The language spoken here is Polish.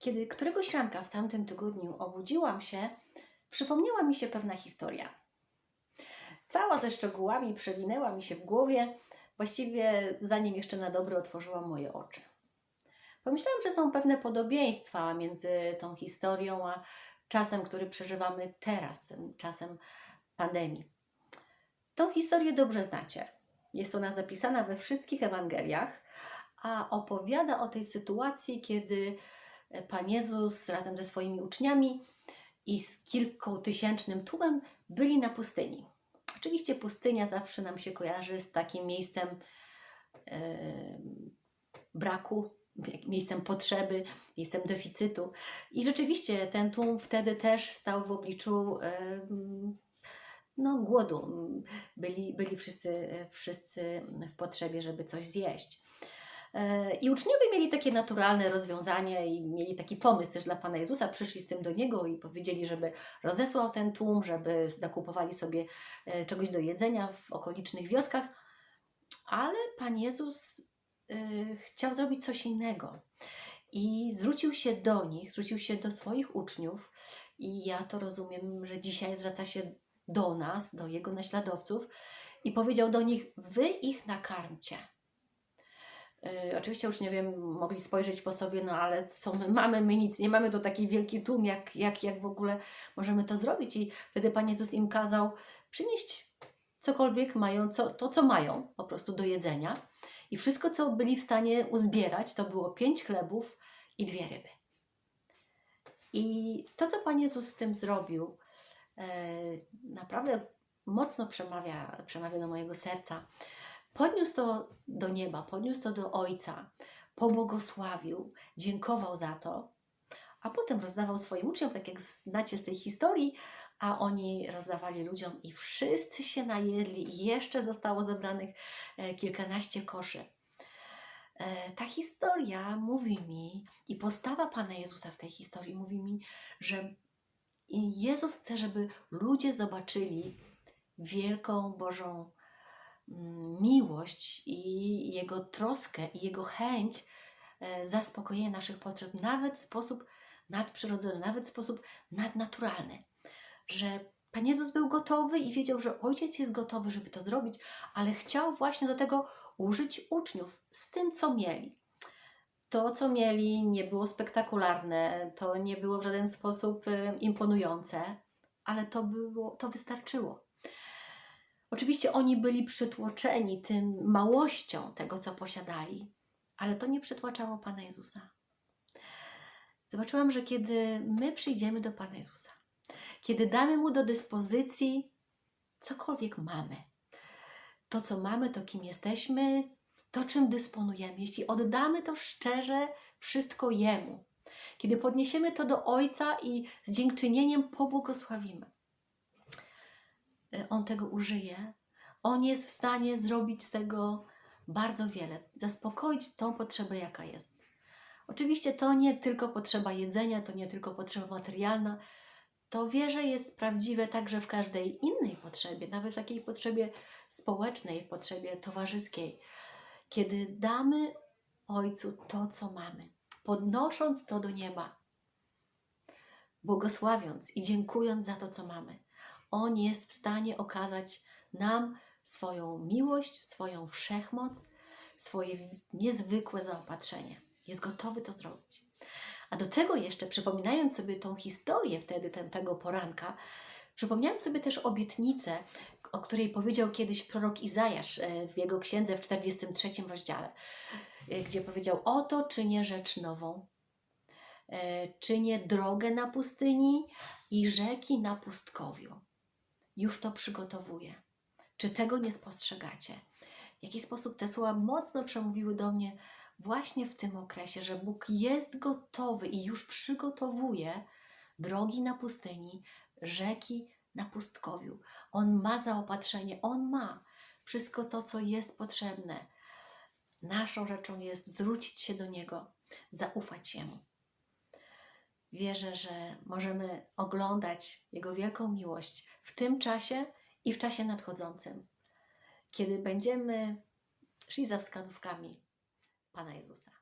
Kiedy któregoś ranka w tamtym tygodniu obudziłam się, przypomniała mi się pewna historia. Cała ze szczegółami przewinęła mi się w głowie, właściwie zanim jeszcze na dobre otworzyłam moje oczy. Pomyślałam, że są pewne podobieństwa między tą historią a czasem, który przeżywamy teraz, czasem pandemii. Tą historię dobrze znacie. Jest ona zapisana we wszystkich Ewangeliach, a opowiada o tej sytuacji, kiedy Pan Jezus razem ze swoimi uczniami i z kilkutysięcznym tłumem byli na pustyni. Oczywiście pustynia zawsze nam się kojarzy z takim miejscem e, braku, miejscem potrzeby, miejscem deficytu. I rzeczywiście ten tłum wtedy też stał w obliczu e, no, głodu. Byli, byli wszyscy, wszyscy w potrzebie, żeby coś zjeść. E, I uczniowie mieli takie naturalne rozwiązanie i mieli taki pomysł też dla Pana Jezusa. Przyszli z tym do Niego i powiedzieli, żeby rozesłał ten tłum, żeby nakupowali sobie e, czegoś do jedzenia w okolicznych wioskach. Ale Pan Jezus e, chciał zrobić coś innego. I zwrócił się do nich, zwrócił się do swoich uczniów, i ja to rozumiem, że dzisiaj zwraca się do nas, do Jego naśladowców, i powiedział do nich: Wy ich nakarmcie. Yy, oczywiście uczniowie mogli spojrzeć po sobie, no ale co my mamy, my nic nie mamy, to taki wielki tłum, jak, jak, jak w ogóle możemy to zrobić? I wtedy Pan Jezus im kazał przynieść cokolwiek mają, co, to co mają po prostu do jedzenia. I wszystko, co byli w stanie uzbierać, to było pięć chlebów i dwie ryby. I to, co Pan Jezus z tym zrobił, e, naprawdę mocno przemawia, przemawia do mojego serca. Podniósł to do nieba, podniósł to do Ojca, pobłogosławił, dziękował za to, a potem rozdawał swoim uczniom, tak jak znacie z tej historii, a oni rozdawali ludziom i wszyscy się najedli i jeszcze zostało zebranych e, kilkanaście koszy. E, Ta historia mówi mi i postawa Pana Jezusa w tej historii mówi mi, że Jezus chce, żeby ludzie zobaczyli wielką Bożą miłość i Jego troskę i Jego chęć e, zaspokojenia naszych potrzeb, nawet w sposób nadprzyrodzony, nawet w sposób nadnaturalny. Że Pan Jezus był gotowy i wiedział, że Ojciec jest gotowy, żeby to zrobić, ale chciał właśnie do tego użyć uczniów z tym, co mieli. To, co mieli, nie było spektakularne, to nie było w żaden sposób e, imponujące, ale to, było, to wystarczyło. Oczywiście oni byli przytłoczeni tym małością tego, co posiadali, ale to nie przytłaczało Pana Jezusa. Zobaczyłam, że kiedy my przyjdziemy do Pana Jezusa, kiedy damy Mu do dyspozycji cokolwiek mamy, to co mamy, to kim jesteśmy, to czym dysponujemy, jeśli oddamy to szczerze wszystko Jemu, kiedy podniesiemy to do Ojca i z dziękczynieniem pobłogosławimy, On tego użyje. On jest w stanie zrobić z tego bardzo wiele, zaspokoić tą potrzebę, jaka jest. Oczywiście to nie tylko potrzeba jedzenia, to nie tylko potrzeba materialna. To wierzę jest prawdziwe także w każdej innej potrzebie, nawet w takiej potrzebie społecznej, w potrzebie towarzyskiej. Kiedy damy Ojcu to, co mamy, podnosząc to do nieba, błogosławiąc i dziękując za to, co mamy, On jest w stanie okazać nam swoją miłość, swoją wszechmoc, swoje niezwykłe zaopatrzenie. Jest gotowy to zrobić. A do tego jeszcze, przypominając sobie tą historię wtedy, ten, tego poranka, przypomniałam sobie też obietnicę, o której powiedział kiedyś prorok Izajasz e, w jego księdze w 43 rozdziale, e, gdzie powiedział: Oto czynię rzecz nową, e, czynię drogę na pustyni i rzeki na pustkowiu. Już to przygotowuję. Czy tego nie spostrzegacie? W jaki sposób te słowa mocno przemówiły do mnie właśnie w tym okresie, że Bóg jest gotowy i już przygotowuje drogi na pustyni, rzeki na pustkowiu. On ma zaopatrzenie, on ma wszystko to, co jest potrzebne. Naszą rzeczą jest zwrócić się do Niego, zaufać Jemu. Wierzę, że możemy oglądać Jego wielką miłość w tym czasie i w czasie nadchodzącym, kiedy będziemy szli za wskazówkami Pana Jezusa.